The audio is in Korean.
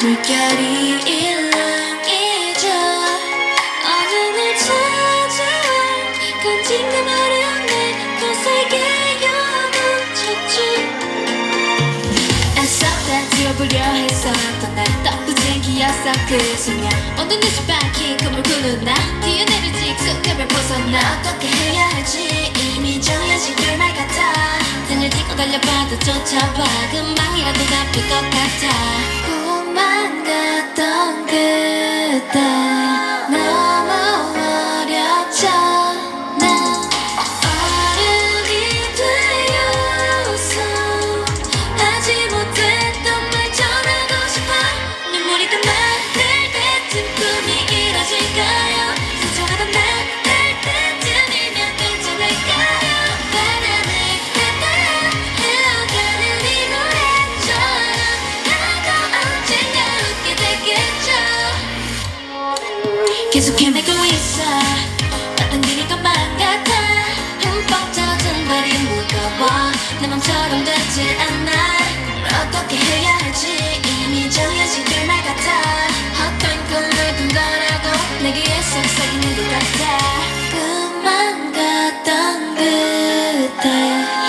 물결이 일렁이죠. 어느 날 찾아온 건진감 어려운 내 거세게 영웅쳤지 애써 다 지워보려 했었던 날 기억속 그 순간 어떤 듯이 밝힌 꿈을 꾸는 나. 뛰어내릴 직속감을 벗어나. 어떻게 해야 할지 이미 정해진 결말 같아. 등을 딛고 달려봐도 쫓아봐 금방이라도 잡힐 것 같아 같던 그때 계속 헤매고 있어 어떤 길인 것만 같아. 흠뻑 젖은 발이 무거워. 내 맘처럼 되지 않아. 어떻게 해야 할지 이미 정해진 길만 같아. 어떤 꿈을 꾼 거라고 내 귀에 속삭이는 것 같아. 그만 갔던 그때